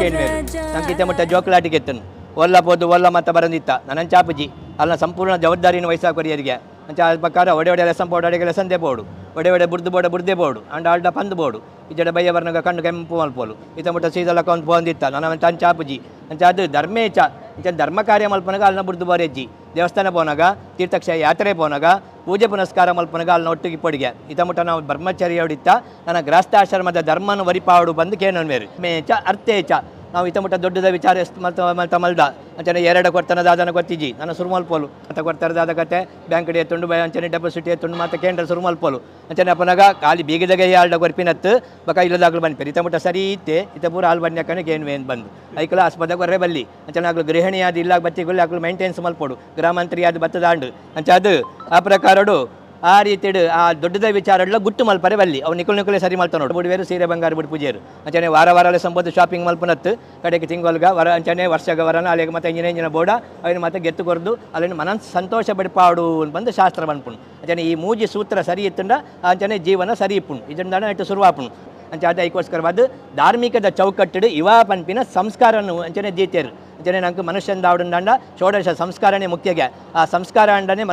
ಕೇಳಿ ನಂಗೆ ಇತ್ತ ಮುಟ್ಟ ಜೋಕಲಾಟಿಗೆ ಎತ್ತನು. ಒಲ್ಲ ಪೋದು, ಒಲ್ಲ ಮತ್ತ ಬರಂದಿತ್ತ. ನನ್ನ ಚಾಪುಜಿ. ಅಲ್ಲ ಸಂಪೂರ್ಣ ಜವಾಬ್ದಾರಿಯನ್ನು ವಹಿಸಾಕೊರಿಯರಿಗೆ ಅಂಚ ಪ್ರಕಾರ ಒಡೆ ಒಡೆ ಲೆಸನ್ ಬೋರ್ಡ್ ಅಡಿಗೆ ಲೆಸನ್ ಒಡೆ ಒಡೆ ಬುರ್ದು ಬೋಡ ಬುರ್ದೆ ಬೋಡು, ಅಂಡ ಆಲ್ಡ ಪಂದು ಬೋಡು. ಇಜಡ ಬಯ್ಯ ಬರ್ನಗ ಕಣ್ಣು ಕೆಂಪು ಮಲ್ಪೋಲು ಇತ ಮುಟ್ಟ ಸೀದಲಕ್ಕ ಒಂದು ಬಂದಿತ್ತ ನನ್ನ ತನ್ ಚಾಪುಜಿ ಅಂಚ ಅದು ಧರ್ಮೇಚ ಇಂಚ ಧರ್ಮ ಕಾರ್ಯ ಮಲ್ಪನಾಗ ಅಲ್ಲಿನ ಬುರ್ದು ಬೋರೆಜ್ಜಿ ದೇವಸ್ಥಾನ ಪೋನಾಗ, ತೀರ್ಥಕ್ಷ ಯಾತ್ರೆ ಪೋನಾಗ, ಪೂಜೆ ಪುನಸ್ಕಾರ ಮಲ್ಪನಗ ಅಲ್ಲಿನ ಒಟ್ಟಿಗೆ ಪಡಿಗೆ. ಇತ ಮುಟ್ಟ ನಾವು ಬ್ರಹ್ಮಚರ್ಯ ಹೊಡಿತ ನನ್ನ ಗೃಹಸ್ಥಾಶ್ರಮದ ಧರ್ಮನ ವರಿಪಾಡು ಬಂದು ಚ ಮೇಚ ಅರ್ಥೇಚ ನಾವು ಇತ ಮುಟ್ಟ ದೊಡ್ಡದ ವಿಚಾರ ಎಷ್ಟು ಮಲ್ತ ಮಲ್ದ? ಅಂಚನೆ ಎರಡು ಕೊರ್ತನ ದಾದನ ಗೊತ್ತಿಜಿ ನನ್ನ ಸುರುಮಲ್ಪೋಲು ಅಂತ ಕೊಡ್ತಾರೆ ಅದ ಕತೆ. ಬ್ಯಾಂಕ್ ಡಿ ತುಂಡು ಅಂಚನೆ ಡೆಪಾಸಿಟ್ ತುಂಡು ಮತ್ತೆ ಕೇಂದ್ರ ಸುರುಮಲ್ಪೋಲು ಅಂಚನೆ ಅಪ್ಪನಾಗ ಖಾಲಿ ಬೀಗದಾಗ ಆಲ್ಡ ಗೊರ್ಪಿನತ್ತು ಬಕ ಇಲ್ಲದಾಗ್ಲು ಬನ್ನಿ ಇತ ಮುಟ್ಟ ಸರಿ ಇತ್ತೆ. ಇತ ಪೂರ ಹಾಲು ಬನ್ನಿ ಗೇನ್ ವೇನ್ ಬಂದು. ಐಕಲ ಆಸ್ಪತ್ರೆ ಬರ್ರೆ ಬಲ್ಲಿ. ಅಂಚನೆ ಆಗ್ಲು ಗೃಹಿಣಿ ಆದ ಇಲ್ಲ ಬತ್ತಿಗಳು ಆಗ್ಲು ಮೇಂಟೆನ್ಸ್ ಮಲ್ಪೋಡು. ಗ್ರಾಮಾಂತರಿ ಆದ ಬತ್ತದಾಂಡು. ಅಂಚ ಅದು ಆ ಪ್ರಕಾರಡು ಆ ರೀತಿ ಆ ದೊಡ್ಡದ ವಿಚಾರಡ್ಲ ಗುಟ್ಟು ಮಲ್ಪರೆ ಬಲ್ಲಿ. ಅವು ನಿಕುಲ್ ನಿಕುಲೆ ಸರಿ ಮಲ್ತ ನೋಡು. ಬುಡಿವೇರು, ಸೀರೆ ಬಂಗಾರ, ಬಿಡು ಪೂಜೆರು. ಅಂಚನೆ ವಾರ ವಾರಲೆ ಸಂಬೋದು ಶಾಪಿಂಗ್ ಮಲ್ಪನತ್ತು. ಕಡೆಗೆ ತಿಂಗೊಲ್ಗ ವರ, ಅಂಚನೆ ವರ್ಷಗ, ವರನ, ಅಲ್ಲಿಗೆ ಮತ್ತೆ ಇಂಜಿನ ಬೋಡ, ಅವನು ಮತ್ತೆ ಗೆತ್ತು ಕೊರ್ದು, ಅಲ್ಲಿನ ಮನಸ್ಸು ಸಂತೋಷ ಬಡಿಪಾಡು ಬಂದು ಶಾಸ್ತ್ರ ಬಂದ್ಪುಣ್. ಅಂಚನೆ ಈ ಮೂಜಿ ಸೂತ್ರ ಸರಿ ಇತ್ತುಂಡ ಅಂಚನೆ ಜೀವನ ಸರಿ ಇಪ್ಪುಣ್. ಇದನ್ನ ಇಟ್ಟು ಶುರುವಾಪುಣ್ ಅಂಚೆ ಅದ ಐಕೋಸ್ಕರವಾದ ಧಾರ್ಮಿಕದ ಚೌಕಟ್ಟಡು ಇವಾ ಪನ್ಪಿನ ಸಂಸ್ಕಾರನು ಅಂಚನೆ ದೀತೇರು ಅಂಚನೆ ನಂಗೆ ಮನುಷ್ಯಂದ ಆವಡಂಡ ಷೋಡಶ ಸಂಸ್ಕಾರನೇ ಮುಖ್ಯಗೆ. ಆ ಸಂಸ್ಕಾರ ಅಂಡನೆ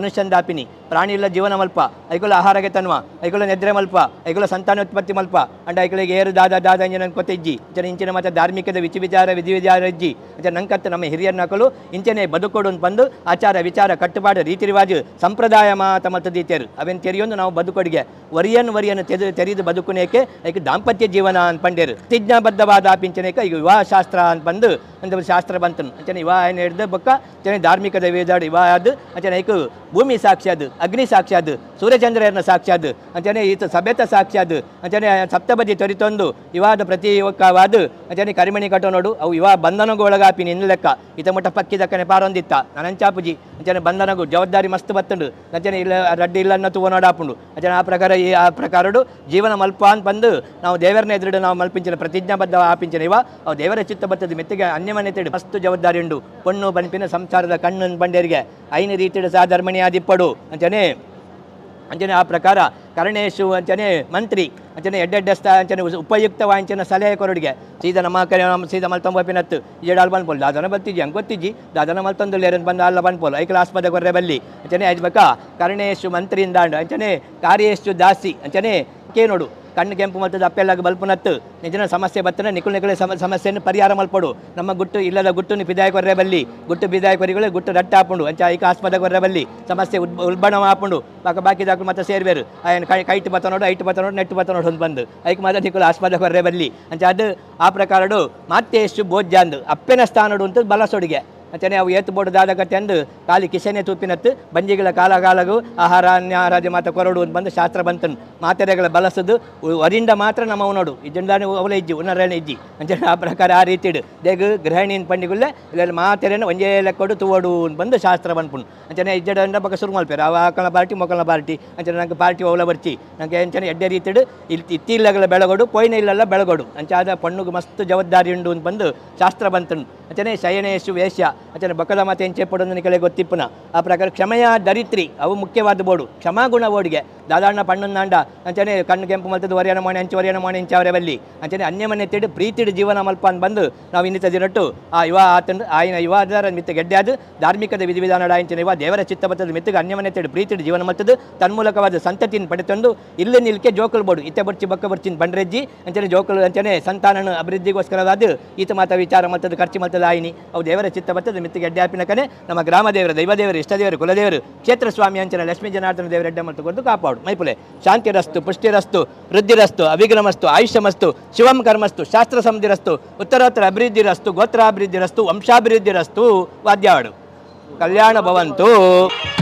ಪ್ರಾಣಿ ಇಲ್ಲ ಜೀವನ ಮಲ್ಪ. ಐಗುಲ ಆಹಾರಗೆ ತನ್ವ. ಐಗುಲ ನಿದ್ರೆ ಮಲ್ಪ. ಐಗುಲ ಸಂತಾನೋತ್ಪತ್ತಿ ಮಲ್ಪ. ಅಂಡ ಐಗುಲಿಗೆ ಏರು ದಾದ ದಾದ ಇಂಜಿನ ಕೊತ್ತಿಜ್ಜಿ. ಜನ ಇಂಚಿನ ಮತ್ತೆ ಧಾರ್ಮಿಕದ ವಿಚಿ ವಿಚಾರ, ವಿಧಿ ವಿಚಾರ ಇಜ್ಜಿ. ಅಂಚನೆ ನಂಕತ್ತು ನಮ್ಮ ಹಿರಿಯರ ನಕಲು ಇಂಚನೆ ಬದುಕೊಡು ಬಂದು ಆಚಾರ ವಿಚಾರ ಕಟ್ಟುಪಾಡು ರೀತಿ ರಿವಾಜು ಸಂಪ್ರದಾಯ ಮಾತ ಮತ್ತು ದೀತಿಯರು ಅವೇನು ತೆರೆಯೊಂದು ನಾವು ಬದುಕೊಡಿಗೆ. ವರಿಯನ್ ವರಿಯನ್ನು ತೆರೆದು ತೆರೆದು ಬದುಕುನೇಕೆ ಐಕ ದಾಂಪತ್ಯ ಜೀವನ ಅಂತ ಪಂಡೇರು. ಪ್ರತಿಜ್ಞಾಬದ್ಧವಾದ ಪಿಂಚನೇಕ ಈಗ ವಿವಾಹ ಶಾಸ್ತ್ರ ಅಂತ ಬಂದು ಅಂತ ಶಾಸ್ತ್ರ ಬಂತನು ಅಂಚನೆ અને એવા ಬಕ್ಕ નિર્દભક ಧಾರ್ಮಿಕದ ધાર્મિક દૈવેદાડ ಅದು ಅಂಚನೆ એક ಭೂಮಿ ಸಾಕ್ಷಾತ್ ಅಗ್ನಿ ಸಾಕ್ಷಾತ್ ಸೂರ್ಯಚಂದ್ರನ ಸಾಕ್ಷಾತ್ ಅಂಚನೆ ಈತ ಸಭ್ಯತ ಸಾಕ್ಷಾತ್ ಅಂಚನೆ ಸಪ್ತಪದಿ ತೊರಿತೊಂದು ಇವಾದ ಪ್ರತಿ ಇವಕ್ಕವಾದ ಅಂಚನೆ ಕರಿಮಣಿ ಕಟ್ಟೋನೋಡು ಅವು ಇವ ಬಂಧನಗೊಳಗಾಪಿ ನಿನ್ನ ಲೆಕ್ಕ ಈತ ಮುಟ್ಟ ಪಕ್ಕಿ ದಕ್ಕನೆ ಪಾರೊಂದಿತ್ತ ನನಂಚಾಪುಜಿ ಅಂಚನೆ ಬಂಧನಗು ಜವಾಬ್ದಾರಿ ಮಸ್ತ್ ಬತ್ತುಂಡು ಅಂಚನೆ ಇಲ್ಲ ರಡ್ಡಿ ಇಲ್ಲನ್ನ ತೂವನೋಡಾಪುಂಡು ಅಂಚನೆ ಆ ಪ್ರಕಾರ ಈ ಆ ಪ್ರಕಾರಡು ಜೀವನ ಮಲ್ಪ ಅಂತ ಬಂದು ನಾವು ದೇವರನ್ನ ಎದುರು ನಾವು ಮಲ್ಪಿಂಚಿನ ಪ್ರತಿಜ್ಞಾಬದ್ಧ ಆಪಿಂಚಿನ ಇವ ಅವು ದೇವರ ಚಿತ್ತ ಬತ್ತದ ಮೆತ್ತಿಗೆ ಅನ್ಯಮನೆ ತಿಳಿ ಮಸ್ತ್ ಜವಾಬ್ದಾರಿ ಉಂಡು ಪೊಣ್ಣು ಬನ್ಪಿನ ಸಂಸಾರದ ಕಣ್ಣು ಬಂಡೇರಿಗೆ ಐನ ರೀತಿಯ ಸಾಧರ್ಮಣಿ ಆದಿಪ್ಪಡು. ಅಂಚನೆ ಆ ಪ್ರಕಾರ ಕರ್ಣೇಶು, ಅಂಚನೆ ಮಂತ್ರಿ, ಅಂಚನೆ ಎಡ್ಡೆಡ್ಡ ಸ್ಥ ಅಂಚನೆ ಉಪಯುಕ್ತವಾಂಚನ ಉಪಯುಕ್ತ ವಾಂಚನ ಸಲಹೆ ಕೊರಡಿಗೆ. ಸೀದಾ ನಮ್ಮ ಕರೆ ನಮ್ಮ ಸೀದಾ ಮಲ್ತಂಬ ಪಿನತ್ತು ಏಡಾಲ್ ಬನ್ಪೋಲ್ ದಾದನ ಬತ್ತಿಜಿ ಹಂಗೆ ಗೊತ್ತಿಜ್ಜಿ? ದಾದನ ಮಲ್ತೊಂದು ಲೇರನ್ ಬಂದ ಅಲ್ಲ ಬನ್ಪೋಲ್ ಐಕಲ ಆಸ್ಪದ ಕೊರ್ರೆ ಬಲ್ಲಿ. ಅಂಚನೆ ಅಜ್ಬಕ ಕರ್ಣೇಶು ಮಂತ್ರಿಯಿಂದ ಅಂಚನೆ ಕಾರ್ಯೇಶು ದಾಸಿ. ಅಂಚನೆ ಕೇ ನೋಡು ಕಣ್ಣು ಕೆಂಪು ಮತ್ತು ಅಪ್ಪೆಲ್ಲಾಗ ಬಲ್ಪುನತ್ತು ನಿಜನ ಸಮಸ್ಯೆ ಬತ್ತನ, ನಿಕುಲ್ ನಿಕುಳೆ ಸಮ, ಸಮಸ್ಯೆಯನ್ನು ಪರಿಹಾರ ಮಲ್ಪಡು. ನಮ್ಮ ಗುಟ್ಟು ಇಲ್ಲದ ಗುಟ್ಟು ಪಿದಾಯಕ ಹೊರೇ ಬಲ್ಲಿ. ಗುಟ್ಟು ಪಿದಾಯಕ ಹೊರಿಗಳು ಗುಟ್ಟು ರಟ್ಟ ಹಾಪುಂಡು ಅಂಚ ಐಕ ಆಸ್ಪದ ಕೊರ್ರೆ ಬಲ್ಲಿ. ಸಮಸ್ಯೆ ಉಲ್ಬಣ ಹಾಪುಂಡು ಬಾಕ ಬಾಕಿ ದಾಖಲು ಮತ್ತೆ ಸೇರ್ಬೇರು ಆಯನ್ ಕೈ, ಕೈಟ್ ಬತ್ತ ನೋಡು, ಐಟ್ ಬತ್ತ ನೋಡು, ನೆಟ್ ಬತ್ತ ನೋಡು ಹೊಂದು ಬಂದು. ಐಕ್ ಮಾತ್ರ ನಿಕುಲ್ ಆಸ್ಪತ್ರೆ ಹೊರೇ ಬಲ್ಲಿ. ಅಂಚ ಅದು ಆ ಪ್ರಕಾರಡು ಮತ್ತೆ ಎಷ್ಟು ಬೋಜ್ಜಾಂದು ಅಪ್ಪೆನ ಸ್ಥಾನಡು ಅಂತ ಬಲಸೊಡಿಗೆ. ಅಂಚನೆ ಅವು ಏತು ಬೋಡು ದಾದ ಕತೆ ಅಂದು ಕಾಲಿ ಕಿಸೆನೆ ತೂಪಿನತ್ತು, ಬಂಜಿಗಳ ಕಾಲ ಕಾಲಗೂ ಆಹಾರ ಅನ್ಯಾಹಾರಾದಿ ಮಾತ ಕೊರಡು ಅಂತ ಬಂದು ಶಾಸ್ತ್ರ ಬಂತನು ಮಾತೆರೆಗಳ ಬಳಸದು ವರಿಂದ ಮಾತ್ರ ನಮ್ಮ ನೋಡು. ಇದ್ದಿಂದಾನೆ ಅವಲ ಇಜ್ಜಿ ಉನ್ನರೇಣ ಇಜ್ಜಿ. ಅಂಚನೆ ಆ ಪ್ರಕಾರ ಆ ರೀತಿ ಇಡು. ದೇಗ ಗೃಹಿಣಿನ ಪಂಡಿಗುಲ್ಲೆ ಇಲ್ಲ ಮಾತೆರೆನ ಒಂಜೇ ಲೆಕ್ಕೊಡು ತುವಡು ಅಂತ ಬಂದು ಶಾಸ್ತ್ರ ಬಂದ್ಪುಣ್ ಅಂಚನೆ ಇಜ್ಜಡ ಬಕ ಶುರು ಮಲ್ಪೇರು ಅವ ಆಕಳ ಪಾರ್ಟಿ, ಮೊಕಲ ಪಾರ್ಟಿ. ಅಂಚನೆ ನಂಗೆ ಪಾರ್ಟಿ ಅವಲ ಬರ್ತಿ ನಂಗೆ ಅಂಚನೆ ಎಡ್ಡೆ ರೀತಿಡು ಇಲ್ಲಿ ಇತ್ತಿಲ್ಲಗಳ ಬೆಳಗೊಡು ಪೊಯ್ನ ಇಲ್ಲೆಲ್ಲ ಬೆಳಗೊಡು. ಅಂಚಾದ ಪಣ್ಣುಗೆ ಮಸ್ತ್ ಜವಾಬ್ದಾರಿ ಉಂಡು ಅಂತ ಬಂದು ಶಾಸ್ತ್ರ ಬಂತನು ಅಂಚನೆ ಶಯನೇಶು ವೇಷ್ಯ ಅಚನೆ ಬಕಲ ಮಾತೆ ಎಂಚೆ ಪಡೋದು ನಿಕಲೆ ಗೊತ್ತಿಪ್ಪುನ. ಆ ಪ್ರಕಾರ ಕ್ಷಮೆಯ ದರಿತ್ರಿ, ಅವು ಮುಖ್ಯವಾದ ಬೋಡು ಕ್ಷಮಾಗುಣ ಓಡಿಗೆ ದಾದಾಣ್ಣ ಪಣ್ಣುಂದಾಂಡ ಅಂಚನೆ ಕಣ್ಣು ಕೆಂಪು ಮಲ್ತದ್ದು ವರಿಯನ ಮಾಡಿ ಅಂಚೆ ವರಿಯನ ಮಾಡಿ ಇಂಚವರೆ ಬಲ್ಲಿ ಅಂಚನೆ ಅನ್ಯಮನೆ ತಿಡು, ಪ್ರೀತಿಡು ಜೀವನ ಮಲ್ಪ ಅಂತ ಬಂದು ನಾವು ಇನ್ನಿತ ದಿನಟ್ಟು ಆ ಯುವ ಆತನ, ಆಯ್ನ ಯುವ ಅದರ ಮಿತ್ತ ಗೆಡ್ಡೆ ಅದು ಧಾರ್ಮಿಕದ ವಿಧಿವಿಧಾನ ಅಂಚನೆ ಯುವ, ದೇವರ ಚಿತ್ತ ಬತ್ತದ ಮಿತ್ತಿಗೆ ಅನ್ಯಮನೆ ತಿಡು, ಪ್ರೀತಿಡು ಜೀವನ ಮತ್ತದು ತನ್ಮೂಲಕವಾದ ಸಂತತಿನ ಪಡೆತಂದು ಇಲ್ಲಿ ನಿಲ್ಕೆ ಜೋಕಲ್ ಬೋಡು ಇತ್ತೆ ಬರ್ಚಿ ಬಕ್ಕ ಬರ್ಚಿನ ಬಂಡ್ರೆಜ್ಜಿ. ಅಂಚನೆ ಜೋಕಲ್, ಅಂಚನೆ ಸಂತಾನನ ಅಭಿವೃದ್ಧಿಗೋಸ್ಕರವಾದ ಈತ ಮಾತ ವಿಚಾರ ಮತ್ತದು ಖರ್ಚು ಮತ್ತದ ಆಯ್ನಿ ಅವು ದೇವರ ಚಿತ್ತ ಮಿತ್ತಿ ಮಿತ್ತಿಗೆ ಕನೆ. ನಮ್ಮ ಗ್ರಾಮ ದೇವರ, ದೈವ ದೇವರು, ಇಷ್ಟ ದೇವರು ಕುಲದೇವರು ಕ್ಷೇತ್ರ ಸ್ವಾಮಿ ಅಂಚನ ಲಕ್ಷ್ಮೀ ಜನಾರ್ದನ ದೇವರ ಅಡ್ಡ ಮತ್ತು ಕೊದ್ದು ಕಾಪಾಡು. ಮೈಪುಲೆ, ಶಾಂತಿರಸ್ತು, ಪುಷ್ಟಿರಸ್ತು, ವೃದ್ಧಿರಸ್ತು ಅವಿಘ್ನಮಸ್ತು ಆಯುಷ್ಯಮಸ್ತು, ಶಿವಂ ಕರ್ಮಸ್ತು, ಶಾಸ್ತ್ರ ಸಮೃದ್ಧಿರಸ್ತು, ಉತ್ತರೋತ್ತರ ಅಭಿವೃದ್ಧಿರಸ್ತು ವಂಶಾಭಿವೃದ್ಧಿ ರಸ್ತು ವಾದ್ಯವಾಡು ಕಲ್ಯಾಣ ಭವಂತು.